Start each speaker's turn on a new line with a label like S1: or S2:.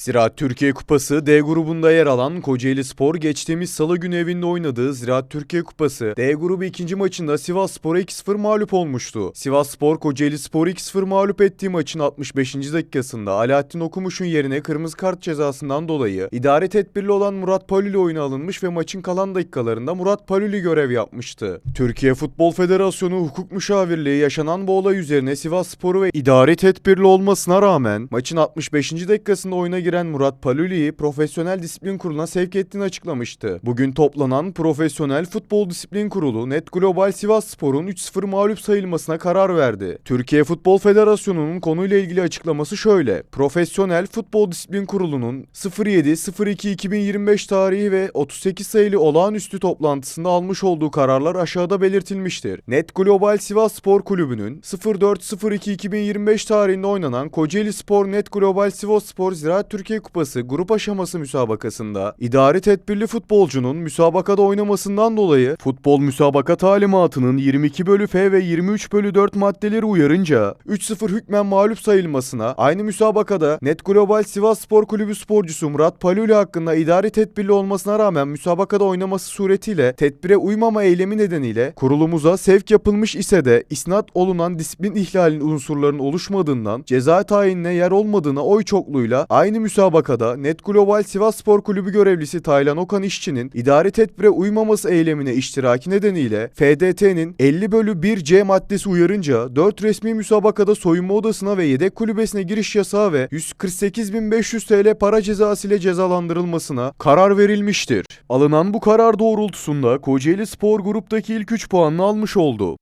S1: Ziraat Türkiye Kupası D grubunda yer alan Kocaeli Spor geçtiğimiz salı günü evinde oynadığı Ziraat Türkiye Kupası D grubu ikinci maçında Sivas Spor'a 2-0 mağlup olmuştu. Sivas Spor Kocaeli Spor'u 2-0 mağlup ettiği maçın 65. dakikasında Alaaddin Okumuş'un yerine kırmızı kart cezasından dolayı idare tedbirli olan Murat Paluli oyuna alınmış ve maçın kalan dakikalarında Murat Paluli görev yapmıştı. Türkiye Futbol Federasyonu hukuk müşavirliği yaşanan bu olay üzerine Sivas Spor'u ve idari tedbirli olmasına rağmen maçın 65. dakikasında oyuna giren Murat Paluli'yi Profesyonel Disiplin Kurulu'na sevk ettiğini açıklamıştı. Bugün toplanan Profesyonel Futbol Disiplin Kurulu Net Global Sivas Spor'un 3-0 mağlup sayılmasına karar verdi. Türkiye Futbol Federasyonu'nun konuyla ilgili açıklaması şöyle. Profesyonel Futbol Disiplin Kurulu'nun 07.02.2025 tarihi ve 38 sayılı olağanüstü toplantısında almış olduğu kararlar aşağıda belirtilmiştir. Net Global Sivas Spor Kulübü'nün 04.02.2025 tarihinde oynanan Kocaeli Spor Net Global Sivas Spor Ziraat Türkiye Kupası grup aşaması müsabakasında idari tedbirli futbolcunun müsabakada oynamasından dolayı futbol müsabaka talimatının 22 bölü F ve 23 bölü 4 maddeleri uyarınca 3-0 hükmen mağlup sayılmasına aynı müsabakada Net Global Sivas Spor Kulübü sporcusu Murat Paluli hakkında idari tedbirli olmasına rağmen müsabakada oynaması suretiyle tedbire uymama eylemi nedeniyle kurulumuza sevk yapılmış ise de isnat olunan disiplin ihlalinin unsurlarının oluşmadığından ceza tayinine yer olmadığına oy çokluğuyla aynı müsabakada Net Global Sivas Spor Kulübü görevlisi Taylan Okan İşçi'nin idari tedbire uymaması eylemine iştiraki nedeniyle FDT'nin 50 bölü 1C maddesi uyarınca 4 resmi müsabakada soyunma odasına ve yedek kulübesine giriş yasağı ve 148.500 TL para cezası ile cezalandırılmasına karar verilmiştir. Alınan bu karar doğrultusunda Kocaeli Spor gruptaki ilk 3 puanını almış oldu.